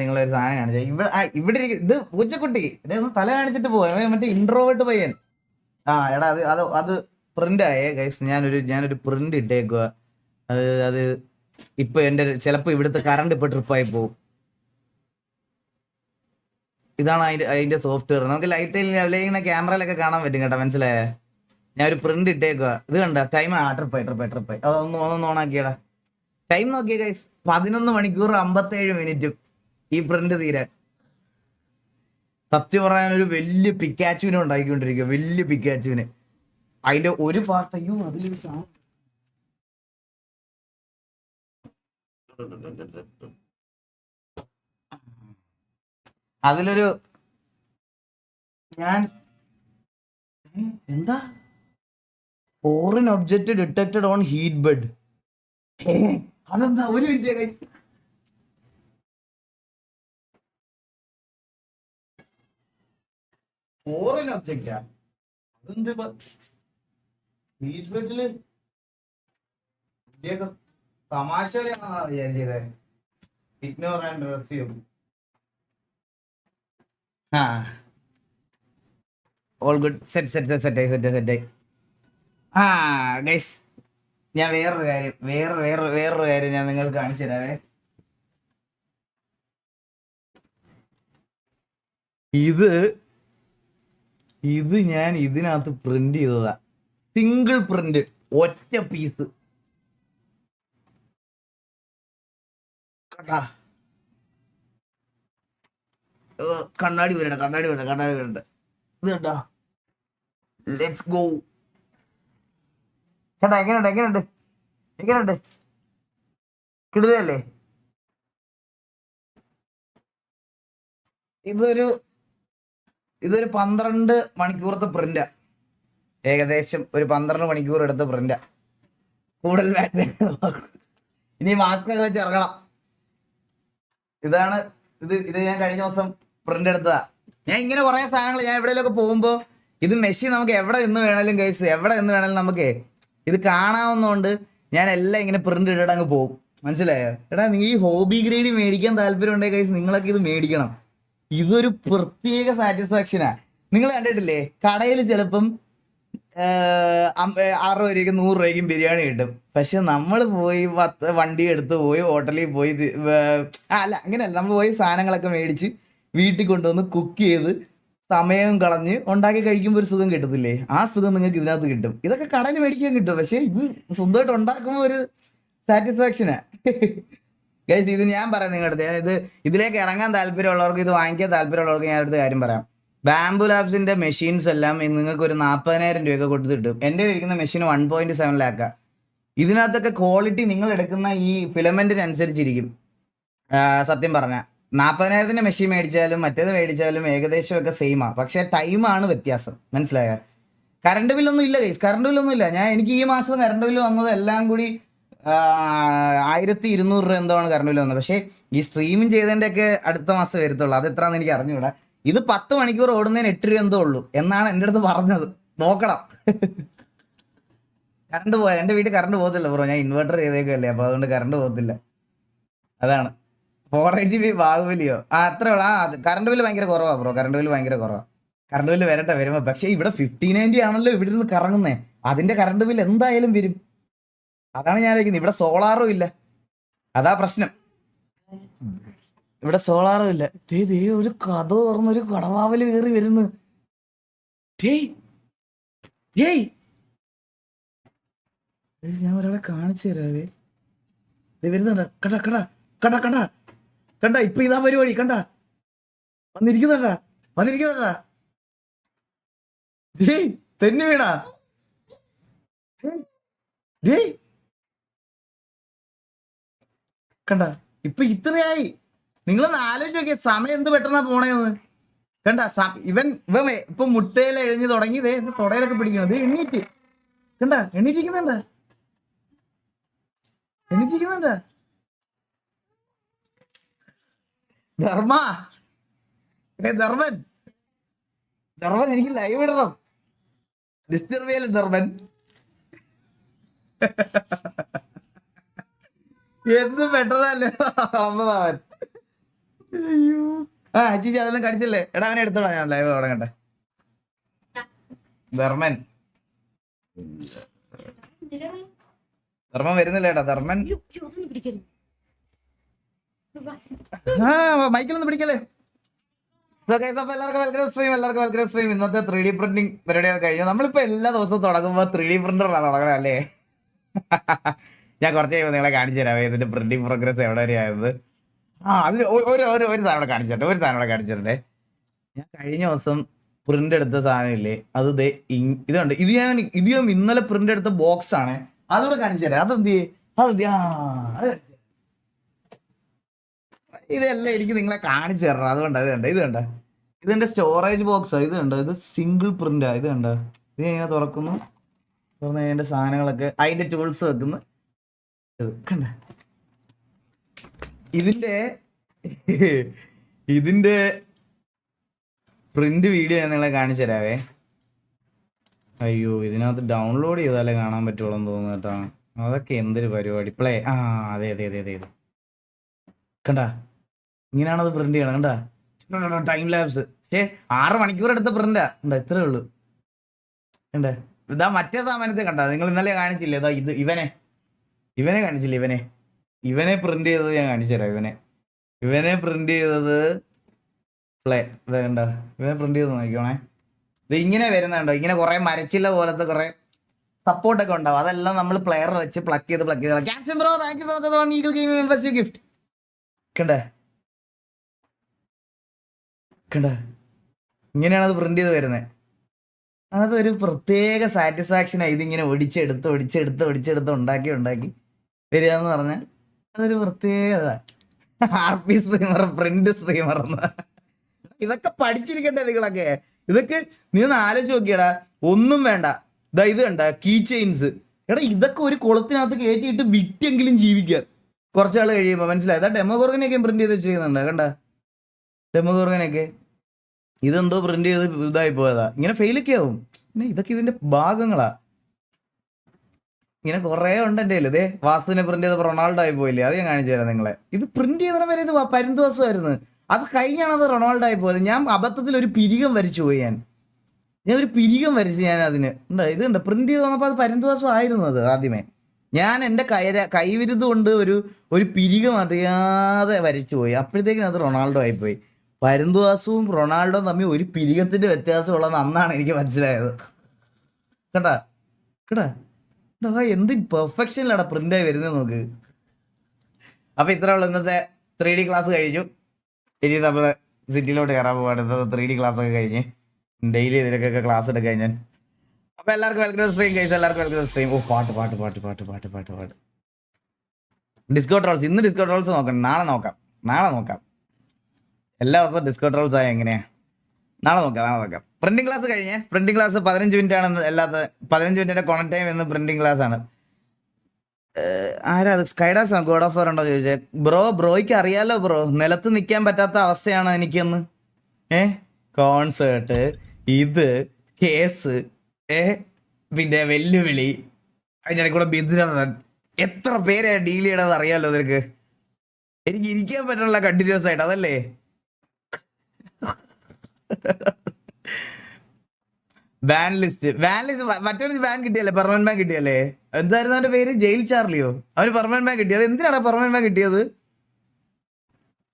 നിങ്ങളൊരു സാധനം കാണിച്ചത് ഇവിടെ ഇവിടെ ഇത് പൂച്ചക്കുട്ടി. ഇതേ ഒന്ന് തല കാണിച്ചിട്ട് പോവാ. മറ്റേ ഇൻട്രോവേർട്ട് പയ്യൻ. ആ എടാ അത് അത് അത് പ്രിന്റ് ആയേ ഗൈസ് ഞാനൊരു ഞാനൊരു പ്രിന്റ് ഇട്ടേക്കുക അത് അത് ഇപ്പൊ എന്റെ ചിലപ്പോ ഇവിടുത്തെ കറണ്ട് ഇപ്പൊ ട്രിപ്പായി പോകും ഇതാണ് അതിന്റെ അതിന്റെ സോഫ്റ്റ്വെയർ നമുക്ക് ലൈറ്റിൽ ഇങ്ങനെ ക്യാമറയിലൊക്കെ കാണാൻ പറ്റും കേട്ടോ മനസ്സിലായേ? ഞാൻ ഒരു പ്രിന്റ് ഇട്ടേക്കുക ഇത് കണ്ട ടൈം ആ ട്രിപ്പായി ട്രിപ്പായി ട്രിപ്പായി അതൊന്ന് ഒന്ന് ഓണാക്കിയടാ ടൈം നോക്കിയ ഗൈസ് പതിനൊന്ന് മണിക്കൂർ അമ്പത്തേഴ് മിനിറ്റും ഈ പ്രിന്റ് തീരാൻ സത്യം പറയാൻ ഒരു വലിയ പിക്കാച്ചുവിനെ ഉണ്ടാക്കിക്കൊണ്ടിരിക്കുക വലിയ പിക്കാച്ചുവിനെ അതിന്റെ ഒരു പാർട്ട് അയ്യോ അതിലൊരു അതിലൊരു ഞാൻ എന്താ? Foreign object detected on heat bed അതെന്താ? ഒരു മിനിറ്റ് ഫോറിൻ ഒബ്ജക്റ്റാ അതെന്ത് ഹീറ്റ് ബെഡിൽ തമാശകളാണ് വിചാരിച്ചത്. ഇഗ്നോർ ആൻഡ് റെസ്യൂം ആ. All good set set set set set ആ ഗൈസ് ഞാൻ വേറൊരു കാര്യം വേറെ വേറെ വേറൊരു കാര്യം ഞാൻ നിങ്ങൾക്ക് കാണിച്ചു തരാവേ. ഇത് ഇത് ഞാൻ ഇതിനകത്ത് പ്രിന്റ് ചെയ്തതാ. സിംഗിൾ പ്രിന്റ് ഒറ്റ പീസ് കണ്ടാ? കണ്ണാടി വരണ്ട കണ്ണാടി വരണ്ട കണ്ണാടി വരണ്ട. ഇത് കണ്ടാ? ലെറ്റ്സ് ഗോ കേട്ടാ എങ്ങനെയുണ്ട് എങ്ങനെയുണ്ട്? എങ്ങനെയുണ്ട്? കിടുതല്ലേ ഇതൊരു ഇതൊരു പന്ത്രണ്ട് മണിക്കൂറത്തെ പ്രിന്റാ. ഏകദേശം ഒരു പന്ത്രണ്ട് മണിക്കൂർ എടുത്ത പ്രിന്റാ. കൂടുതൽ ഇനി മാസ്ക് വെച്ച് ഇറങ്ങണം. ഇതാണ് ഇത് ഇത് ഞാൻ കഴിഞ്ഞ ദിവസം പ്രിന്റ് എടുത്തതാ. ഞാൻ ഇങ്ങനെ കുറെ സാധനങ്ങൾ ഞാൻ എവിടെയെങ്കിലുമൊക്കെ പോകുമ്പോൾ ഇത് മെഷീൻ നമുക്ക് എവിടെ നിന്ന് വേണേലും കേസ് എവിടെ നിന്ന് വേണേലും നമുക്ക് ഇത് കാണാവുന്നതുകൊണ്ട് ഞാൻ എല്ലാം ഇങ്ങനെ പ്രിന്റ് ഇട്ടിട്ട് അങ്ങ് പോകും. മനസ്സിലായോ? എടാ നീ ഈ ഹോബി ഗ്രേഡ് മേടിക്കാൻ താല്പര്യം ഉണ്ടെങ്കിൽ നിങ്ങളൊക്കെ ഇത് മേടിക്കണം. ഇതൊരു പ്രത്യേക സാറ്റിസ്ഫാക്ഷനാ നിങ്ങൾ കണ്ടിട്ടില്ലേ? കടയിൽ ചിലപ്പം അറുപത് രൂപയ്ക്കും നൂറ് രൂപയ്ക്കും ബിരിയാണി കിട്ടും. പക്ഷെ നമ്മൾ പോയി പത്ത് വണ്ടി എടുത്ത് പോയി ഹോട്ടലിൽ പോയി അല്ല അങ്ങനെയല്ല. നമ്മൾ പോയി സാധനങ്ങളൊക്കെ മേടിച്ച് വീട്ടിൽ കൊണ്ടുവന്ന് കുക്ക് ചെയ്ത് സമയം കളഞ്ഞ് ഉണ്ടാക്കി കഴിക്കുമ്പോൾ ഒരു സുഖം കിട്ടത്തില്ലേ? ആ സുഖം നിങ്ങൾക്ക് ഇതിനകത്ത് കിട്ടും. ഇതൊക്കെ കടയിൽ മേടിക്കാൻ കിട്ടും. പക്ഷെ ഇത് സ്വന്തമായിട്ട് ഉണ്ടാക്കുമ്പോൾ ഒരു സാറ്റിസ്ഫാക്ഷനാ ഗൈസ് ഇത് ഞാൻ പറയാം നിങ്ങളുടെ അടുത്ത്. ഇത് ഇതിലേക്ക് ഇറങ്ങാൻ താല്പര്യമുള്ളവർക്ക് ഇത് വാങ്ങിക്കാൻ താല്പര്യമുള്ളവർക്ക് ഞാൻ അടുത്ത കാര്യം പറയാം. ബാംബു ലാബ്സിന്റെ മെഷീൻസ് എല്ലാം നിങ്ങൾക്ക് ഒരു നാൽപ്പതിനായിരം രൂപയൊക്കെ കൊടുത്ത് കിട്ടും. എന്റെ ഇരിക്കുന്ന മെഷീൻ വൺ പോയിന്റ് സെവൻ ലാക്കാ ഇതിനകത്തൊക്കെ ക്വാളിറ്റി നിങ്ങൾ എടുക്കുന്ന ഈ ഫിലമെന്റിനനുസരിച്ചിരിക്കും സത്യം പറഞ്ഞ. നാൽപ്പതിനായിരത്തിന്റെ മെഷീൻ മേടിച്ചാലും മറ്റേത് മേടിച്ചാലും ഏകദേശമൊക്കെ ആണ് പക്ഷെ ടൈമാണ് വ്യത്യാസം. മനസ്സിലായ? കറണ്ട് ബില്ലൊന്നും ഇല്ല ഗൈസ് കറണ്ട് ബില്ലൊന്നും ഇല്ല. ഞാൻ എനിക്ക് ഈ മാസം കറണ്ട് ബില്ല് വന്നത് എല്ലാം കൂടി ആയിരത്തി ഇരുന്നൂറ് രൂപ എന്തോ ആണ് കറണ്ട് ബില്ല് വന്നത്. പക്ഷേ ഈ സ്ട്രീമിങ് ചെയ്തതിന്റെ ഒക്കെ അടുത്ത മാസം വരത്തുള്ളൂ. അത് എത്രയാണെന്ന് എനിക്ക് അറിഞ്ഞൂടാ. ഇത് പത്ത് മണിക്കൂർ ഓടുന്നതിന് എട്ട് രൂപ എന്തോ ഉള്ളൂ എന്നാണ് എന്റെ അടുത്ത് പറഞ്ഞത്. നോക്കണം. കറണ്ട് പോയാൽ എന്റെ വീട്ടിൽ കറണ്ട് പോകത്തില്ല ബ്രോ. ഞാൻ ഇൻവെർട്ടർ ചെയ്തേക്കല്ലേ അപ്പോൾ അതുകൊണ്ട് കറണ്ട് പോകത്തില്ല. അതാണ്. ഫോർ എയ്റ്റ് ജി ബി ബാഹുബലിയോ ആ അത്ര ഉള്ളു. ആ കറണ്ട് ബില്ല് ഭയങ്കര കുറവാണ് ബ്രോ. കറണ്ട് ബില്ല് ഭയങ്കര കുറവാണ് കറണ്ട് ബില്ല് വരട്ടെ വരുമ്പോ. പക്ഷേ ഇവിടെ ഫിഫ്റ്റി നയന്റി ആണല്ലോ ഇവിടെ നിന്ന് കറങ്ങുന്നേ. അതിന്റെ കറണ്ട് ബില്ല് എന്തായാലും വരും. അതാണ് ഞാൻ ആലോചിക്കുന്നത്. ഇവിടെ സോളാറും ഇല്ല. അതാ പ്രശ്നം. ഇവിടെ സോളാറും ഇല്ല. ദേ ദേ ഒരു കഥ തുറന്നൊരു കടവാവൽ കയറി വരുന്നു. ഞാൻ ഒരാളെ കാണിച്ചു തരാവേ വരുന്നുണ്ട്. കണ്ട കണ്ട കണ്ട കണ്ട. കണ്ട ഇപ്പൊ ഇതാ പരിപാടി. കണ്ട. വന്നിരിക്കുന്നുണ്ടാ? ഡേയ് തെന്നു വീടാ ഡേയ്, കണ്ട? ഇപ്പൊ ഇത്രയായി. നിങ്ങളൊന്ന് ആലോചിച്ച് നോക്കിയ സമയം എന്ത് പെട്ടെന്നാ പോണേന്ന്. കണ്ട ഇവൻ ഇവൻ ഇപ്പൊ മുട്ടയിൽ എഴിഞ്ഞു തുടങ്ങി ദേ എന്റെ തൊടയിലൊക്കെ പിടിക്കണം ദേ എണ്ണീറ്റ് കണ്ട എണ്ണീറ്റിരിക്കുന്നുണ്ട എണ്ണീറ്റിരിക്കുന്നുണ്ട ധർമ്മ. ധർമ്മൻ. ധർമ്മൻ എനിക്ക് ലൈവ് ഇടണം. ഡിസ്റ്റർബ് ചെയ്യല്ലേ ധർമ്മൻ. എന്ത് പെട്ടതല്ലേ? അയ്യോ. ആ ചേച്ചി അതെല്ലാം കടിച്ചല്ലേ? എടാ അവനെ എടുത്തോടാ ഞാൻ ലൈവ് തുടങ്ങട്ടെ. ധർമ്മൻ. ധർമ്മൻ വരുന്നില്ല ഏട്ടാ ധർമ്മൻ. ആ മൈക്കിലൊന്നും പിടിക്കല്ലേ? എല്ലാവർക്കും വെൽക്കം സ്ട്രീം എല്ലാവർക്കും വെൽക്കം സ്ട്രീം ഇന്നത്തെ ത്രീ ഡി പ്രിന്റിംഗ് പരിപാടിയൊക്കെ കഴിഞ്ഞു. നമ്മളിപ്പോ എല്ലാ ദിവസവും തുടങ്ങുമ്പോൾ ത്രീ ഡി പ്രിന്ററിലാണ് തുടങ്ങുന്നത് അല്ലേ? ഞാൻ കുറച്ച് കഴിയുമ്പോൾ നിങ്ങളെ കാണിച്ചു തരാം. ഇതിന്റെ പ്രിന്റിംഗ് പ്രോഗ്രസ് എവിടെ വരെ ആയത് ആ അതിൽ ഒരു ഒരു ഒരു സാധനം ഇവിടെ ഒരു സാധനം ഇവിടെ കാണിച്ചിട്ടുണ്ടേ ഞാൻ കഴിഞ്ഞ ദിവസം പ്രിന്റ് എടുത്ത സാധനം ഇല്ലേ? അത് ദേ ഇതുണ്ട്. ഇത് ഞാൻ ഇത് ഞാൻ ഇന്നലെ പ്രിന്റ് എടുത്ത ബോക്സ് ആണ്. അതുകൂടെ കാണിച്ചു തരാം. അതെന്ത്? അതെന്ത്. ഇതെല്ലാം എനിക്ക് നിങ്ങളെ കാണിച്ചു തരണം. അതുകൊണ്ട് ഇത് കണ്ട? ഇത് കണ്ട? ഇതെന്റെ സ്റ്റോറേജ് ബോക്സാ ഇത് കണ്ടോ? ഇത് സിംഗിൾ പ്രിന്റാ ഇത് കണ്ടോ? ഇത് ഞാൻ തുറക്കുന്നു. തുറന്ന് അതിന്റെ സാധനങ്ങളൊക്കെ അതിന്റെ ടൂൾസ് വെക്കുന്നു. കണ്ട ഇതിന്റെ ഇതിന്റെ പ്രിന്റ് വീഡിയോ ഞാൻ നിങ്ങളെ കാണിച്ചു തരാവേ. അയ്യോ ഇതിനകത്ത് ഡൗൺലോഡ് ചെയ്താലേ കാണാൻ പറ്റുള്ളൂ എന്ന് തോന്നുന്നു കേട്ടോ. അതൊക്കെ എന്തൊരു പരിപാടി. പ്ലേ ആ അതെ അതെ അതെ അതെ അതെ. കണ്ട? ഇങ്ങനെയാണ് അത് പ്രിന്റ് ചെയ്യണം കണ്ടാ? ടൈം ലാബ്സ് ഏ ആറ് മണിക്കൂർ എടുത്ത പ്രിന്റാ കണ്ടാ ഇത്രേ ഉള്ളൂ. കണ്ടേ? ഇതാ മറ്റേ സാമാനത്തെ കണ്ടാ. നിങ്ങൾ ഇന്നലെ കാണിച്ചില്ലേ? ഇതാ ഇത് ഇവനെ. ഇവനെ കാണിച്ചില്ല ഇവനെ? ഇവനെ പ്രിന്റ് ചെയ്തത് ഞാൻ കാണിച്ചു തരാം ഇവനെ. ഇവനെ പ്രിന്റ് ചെയ്തത് പ്ലേ ഇതാ കണ്ട? ഇവനെ പ്രിന്റ് ചെയ്ത് നോക്കിക്കോണേ. ഇത് ഇങ്ങനെ വരുന്നുണ്ടോ? ഇങ്ങനെ കുറെ മരച്ചില്ല പോലത്തെ കുറെ സപ്പോർട്ടൊക്കെ ഉണ്ടാവും. അതെല്ലാം നമ്മൾ പ്ലെയർ വെച്ച് പ്ലക്ക് ചെയ്ത് പ്ലക്ക് ചെയ്ത്. Caption bro thank you so much one eagle gaming gift കണ്ടേ? കണ്ടേ? ഇങ്ങനെയാണ് അത് പ്രിന്റ് ചെയ്ത് വരുന്നത് അതൊരു പ്രത്യേക സാറ്റിസ്ഫാക്ഷനാണ് ഇതിങ്ങനെ ഒടിച്ചെടുത്ത് ഒടിച്ചെടുത്ത് ഒടിച്ചെടുത്ത് ഉണ്ടാക്കി ഉണ്ടാക്കി. വരിക എന്ന് പറഞ്ഞാൽ അതൊരു പ്രത്യേകത R P streamer print streamer ഇതൊക്കെ പഠിച്ചിരിക്കട്ടെ നിങ്ങളൊക്കെ? ഇതൊക്കെ നീ ഒന്ന് ആലോചിച്ച് നോക്കിയടാ. ഒന്നും വേണ്ട. ഇതാ ഇത് കണ്ട കീ ചെയിൻസ് എടാ ഇതൊക്കെ ഒരു കുളത്തിനകത്ത് കയറ്റിയിട്ട് വിറ്റെങ്കിലും ജീവിക്കുക. കുറച്ചാൾ കഴിയുമ്പോൾ മനസ്സിലായത് ആ ഡെമോ ഡെമോഗോർഗനൊക്കെ പ്രിന്റ് ചെയ്ത് വെച്ചിരിക്കുന്നുണ്ട് കണ്ട? ഡെമോഗോർഗനൊക്കെ ഇതെന്തോ പ്രിന്റ് ചെയ്ത് ഇതായി പോയതാ. ഇങ്ങനെ ഫെയിലൊക്കെ ആവും. പിന്നെ ഇതൊക്കെ ഇതിന്റെ ഭാഗങ്ങളാ. ഇങ്ങനെ കുറെ ഉണ്ട് എന്റെ ഇതേ വാസ്തുവിനെ പ്രിന്റ് ചെയ്തപ്പോൾ റൊണാൾഡോ ആയി പോയില്ലേ? അത് ഞാൻ കാണിച്ചു തരാം നിങ്ങളെ. ഇത് പ്രിന്റ് ചെയ്തണ വരെ ഇത് പരുന്തോസമായിരുന്നു അത് കഴിഞ്ഞാണ് അത് റൊണാൾഡോ ആയി പോയത്. ഞാൻ അബദ്ധത്തിൽ ഒരു പിരികം വരച്ചു പോയി ഞാൻ. ഞാൻ ഒരു പിരികം വരച്ചു ഞാൻ അതിന്. ഉണ്ടോ? ഇത് ഉണ്ട് പ്രിന്റ് ചെയ്ത് വന്നപ്പോൾ അത് പരുന്തോസം ആയിരുന്നു അത് ആദ്യമേ. ഞാൻ എന്റെ കൈര കൈവിരുത് കൊണ്ട് ഒരു ഒരു പിരികം അറിയാതെ വരച്ചു പോയി. അപ്പോഴത്തേക്കും അത് റൊണാൾഡോ ആയിപ്പോയി പരുന്തുവാസവും റൊണാൾഡോയും തമ്മിൽ ഒരു പിരികത്തിന്റെ വ്യത്യാസമുള്ളതെന്ന് അന്നാണ് എനിക്ക് മനസ്സിലായത്. കേട്ടാ? കേട്ടാ? എന്ത് പെർഫെക്ഷനിലാടാ പ്രിന്റായി വരുന്നത് നോക്ക് അപ്പൊ ഇത്ര ഉള്ളു ഇന്നത്തെ ത്രീ ഡി ക്ലാസ് കഴിഞ്ഞു. ഇനി നമ്മൾ സിറ്റിയിലോട്ട് കയറാൻ പോവാണ്. ഇന്നത്തെ ത്രീ ഡി ക്ലാസ് ഒക്കെ കഴിഞ്ഞ്. ഡെയിലി ഇതിലൊക്കെ ക്ലാസ് എടുക്കാൻ ഞാൻ. അപ്പൊ എല്ലാവർക്കും വെൽക്കം ടു സ്ട്രീം കഴിച്ചു എല്ലാവർക്കും വെൽക്കം ടു സ്ട്രീം ഓ പാട്ട് പാട്ട് പാട്ട് പാട്ട് പാട്ട് പാട്ട് പാട്ട്. ഡിസ്കൗണ്ട് ട്രോൾസ് ഇന്ന് ഡിസ്കൗണ്ട് ട്രോൾസ് നോക്കണം. നാളെ നോക്കാം. നാളെ നോക്കാം. എല്ലാ ദിവസവും ഡിസ്കോ ട്രോൾസ് ആയ എങ്ങനെയാ? നാളെ നോക്കാം നാളെ നോക്കാം. പ്രിന്റിംഗ് ക്ലാസ് കഴിഞ്ഞ്. പ്രിന്റിംഗ് ക്ലാസ് പതിനഞ്ച് മിനിറ്റ് ആണ് അല്ലാത്ത പതിനഞ്ച് മിനിറ്റിന്റെ കോണക്ട് ടൈം എന്ന് പ്രിന്റിംഗ് ക്ലാസ് ആണ്. ആരാ അത്? സ്കൈഡാസ് ആണ്? ഗോഡ് ഓഫ് ഉണ്ടോ ചോദിച്ചത് ബ്രോ ബ്രോയ്ക്ക് അറിയാലോ ബ്രോ നിലത്ത് നിൽക്കാൻ പറ്റാത്ത അവസ്ഥയാണ് എനിക്കെന്ന്? ഏ? കോൺസേർട്ട് ഇത് കേസ് ഏ? പിന്നെ വെല്ലുവിളി അതിന്റെ കൂടെ ബിസിനസ് എത്ര പേരെ ഡീൽ ചെയ്യണമെന്ന് അറിയാലോ നിനക്ക്? എനിക്ക് ഇരിക്കാൻ പറ്റണല്ല കണ്ടിന്യൂസ് ആയിട്ട് അതല്ലേ? ബാൻ ലിസ്റ്റ് ബാൻ ലിസ്റ്റ് മറ്റൊരു ബാൻ കിട്ടിയല്ലേ? പെർമനന്റ് ബാൻ കിട്ടിയല്ലേ? എന്തായിരുന്നു അവന്റെ പേര്? ജയിൽ ചാർലിയോ. അവന് പെർമനന്റ് ബാൻ കിട്ടിയത്. എന്തിനാണ് പെർമനന്റ് ബാൻ കിട്ടിയത്?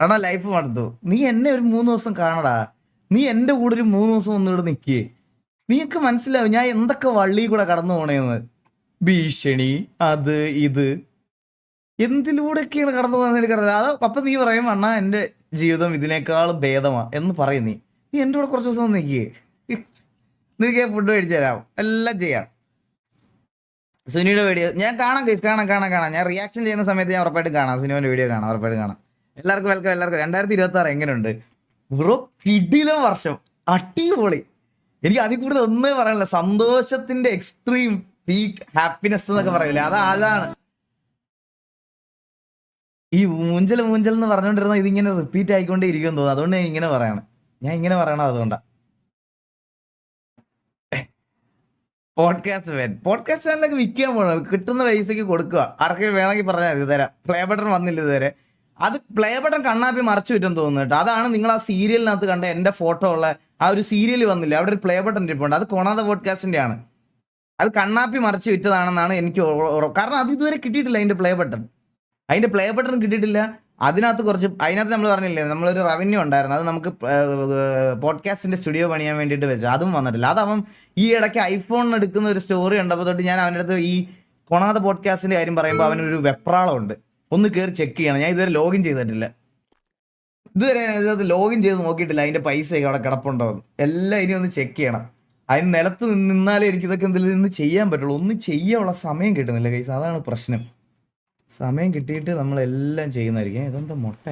ആണോ? ലൈഫ് മടുത്തു നീ എന്നെ ഒരു മൂന്ന് ദിവസം കാണടാ. നീ എന്റെ കൂടെ ഒരു മൂന്ന് ദിവസം ഒന്നിവിടെ നിൽക്കേ നീക്ക്. മനസ്സിലാവും ഞാൻ എന്തൊക്കെ വള്ളി കൂടെ കടന്നു പോണേന്ന്. ഭീഷണി അത് ഇത്. എന്തിലൂടെയൊക്കെയാണ് കടന്നു പോകുന്നത് എനിക്കറിയില്ല. അത് അപ്പം നീ പറയും അണ്ണാ എന്റെ ജീവിതം ഇതിനേക്കാളും ഭേദമാ എന്ന് പറയും നീ. നീ എന്റെ കൂടെ കുറച്ച് ദിവസം നിൽക്കേ നിനക്ക് ഫുഡ് മേടിച്ചു തരാം. എല്ലാം ചെയ്യാം. സുനിയുടെ വീഡിയോ ഞാൻ കാണാം കേസ് കാണാം കാണാം കാണാം. ഞാൻ റിയാക്ഷൻ ചെയ്യുന്ന സമയത്ത് ഞാൻ ഉറപ്പായിട്ടും കാണാം. സുനിയുടെ വീഡിയോ കാണാം ഉറപ്പായിട്ടും കാണാം. എല്ലാവർക്കും വെൽക്കം എല്ലാവർക്കും. രണ്ടായിരത്തി ഇരുപത്തി ആറ് എങ്ങനെയുണ്ട് ബ്രോ കിടിലം വർഷം. അടിപൊളി. എനിക്ക് അതിൽ കൂടുതൽ ഒന്നേ പറയാനില്ല സന്തോഷത്തിന്റെ എക്സ്ട്രീം പീക്ക് ഹാപ്പിനെസ് എന്നൊക്കെ പറയില്ലേ? അതാ അതാണ്. ഈ മൂഞ്ചൽ മൂഞ്ചൽ എന്ന് പറഞ്ഞുകൊണ്ടിരുന്ന ഇതിങ്ങനെ റിപ്പീറ്റ് ആയിക്കൊണ്ടേ ഇരിക്കും തോന്നുന്നു. അതുകൊണ്ട് ഞാൻ ഇങ്ങനെ പറയണം. ഞാൻ ഇങ്ങനെ പറയണം അതുകൊണ്ടാ. പോഡ്കാസ്റ്റ് വേൻ പോഡ്കാസ്റ്റ് ചാനലൊക്കെ വിൽക്കാൻ പോകണം കിട്ടുന്ന പൈസയ്ക്ക് കൊടുക്കുക. ആർക്കും വേണമെങ്കിൽ പറഞ്ഞാൽ മതി. തരാം. പ്ലേ ബട്ടൺ വന്നില്ല ഇതുവരെ? അത് പ്ലേ ബട്ടൺ കണ്ണാപ്പി മറച്ചു പറ്റും തോന്നുന്നു കേട്ടോ. അതാണ് നിങ്ങൾ ആ സീരിയലിനകത്ത് കണ്ട എന്റെ ഫോട്ടോ ഉള്ള ആ ഒരു സീരിയൽ വന്നില്ല? അവിടെ ഒരു പ്ലേ ബട്ടൺ ഇരിപ്പുണ്ട് അത് കൊണാത പോഡ്കാസ്റ്റിന്റെ ആണ് അത് കണ്ണാപ്പി മറച്ചു വിറ്റതാണെന്നാണ് എനിക്ക് കാരണം അത് ഇതുവരെ കിട്ടിയിട്ടില്ല അതിന്റെ പ്ലേ ബട്ടൺ അതിന്റെ പ്ലേ ബട്ടൺ കിട്ടിയിട്ടില്ല. അതിനകത്ത് കുറച്ച് അതിനകത്ത് നമ്മൾ പറഞ്ഞില്ലേ നമ്മളൊരു റവന്യൂ ഉണ്ടായിരുന്നു. അത് നമുക്ക് പോഡ്കാസ്റ്റിന്റെ സ്റ്റുഡിയോ പണിയാൻ വേണ്ടിയിട്ട് വെച്ചു. അതും വന്നിട്ടില്ല. അതവൻ ഈ ഇടയ്ക്ക് ഐഫോൺ എടുക്കുന്ന ഒരു സ്റ്റോറി ഉണ്ടപ്പോൾ തൊട്ട് ഞാൻ അവന്റെ അടുത്ത് ഈ കൊണാത പോഡ്കാസ്റ്റിന്റെ കാര്യം പറയുമ്പോൾ അവനൊരു വെപ്രാളമുണ്ട്. ഒന്ന് കയറി ചെക്ക് ചെയ്യണം. ഞാൻ ഇതുവരെ ലോഗിൻ ചെയ്തിട്ടില്ല. ഇതുവരെ ഇതിനകത്ത് ലോഗിൻ ചെയ്ത് നോക്കിയിട്ടില്ല. അതിന്റെ പൈസയൊക്കെ അവിടെ കിടപ്പുണ്ടോ. എല്ലാം ഇനി ഒന്ന് ചെക്ക് ചെയ്യണം. അതിന് നിലത്ത് നിന്ന് നിന്നാലേ എനിക്കിതൊക്കെ എന്തെങ്കിലും നിന്ന് ചെയ്യാൻ പറ്റുള്ളൂ. ഒന്നും ചെയ്യാനുള്ള സമയം കിട്ടുന്നില്ല കൈസ് അതാണ് പ്രശ്നം. സമയം കിട്ടിയിട്ട് നമ്മളെല്ലാം ചെയ്യുന്നതായിരിക്കും. ഇതെന്താ മുട്ട?